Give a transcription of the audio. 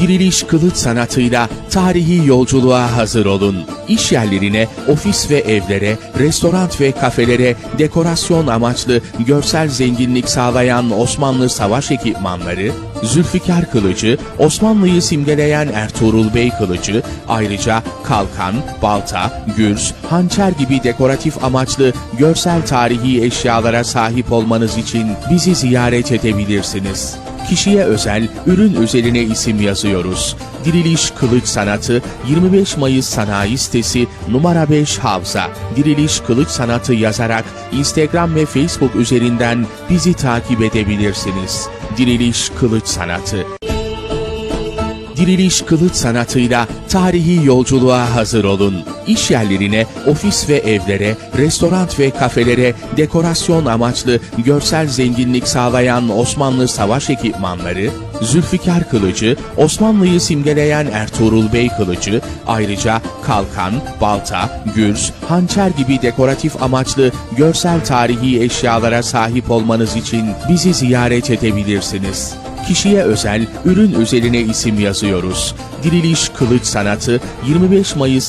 Diriliş kılıç sanatıyla tarihi yolculuğa hazır olun. İş yerlerine, ofis ve evlere, restoran ve kafelere dekorasyon amaçlı görsel zenginlik sağlayan Osmanlı savaş ekipmanları, Zülfikar kılıcı, Osmanlı'yı simgeleyen Ertuğrul Bey kılıcı, ayrıca kalkan, balta, gürs, hançer gibi dekoratif amaçlı görsel tarihi eşyalara sahip olmanız için bizi ziyaret edebilirsiniz. Kişiye özel ürün üzerine isim yazıyoruz. Diriliş Kılıç Sanatı 25 Mayıs Sanayi Sitesi numara 5 Havza. Diriliş Kılıç Sanatı yazarak Instagram ve Facebook üzerinden bizi takip edebilirsiniz. Diriliş Kılıç Sanatı Diriliş kılıç sanatıyla tarihi yolculuğa hazır olun. İş yerlerine, ofis ve evlere, restoran ve kafelere dekorasyon amaçlı görsel zenginlik sağlayan Osmanlı savaş ekipmanları, Zülfikar kılıcı, Osmanlı'yı simgeleyen Ertuğrul Bey kılıcı, ayrıca kalkan, balta, gürs, hançer gibi dekoratif amaçlı görsel tarihi eşyalara sahip olmanız için bizi ziyaret edebilirsiniz. Kişiye özel ürün üzerine isim yazıyoruz. Diriliş Kılıç Sanatı 25 Mayıs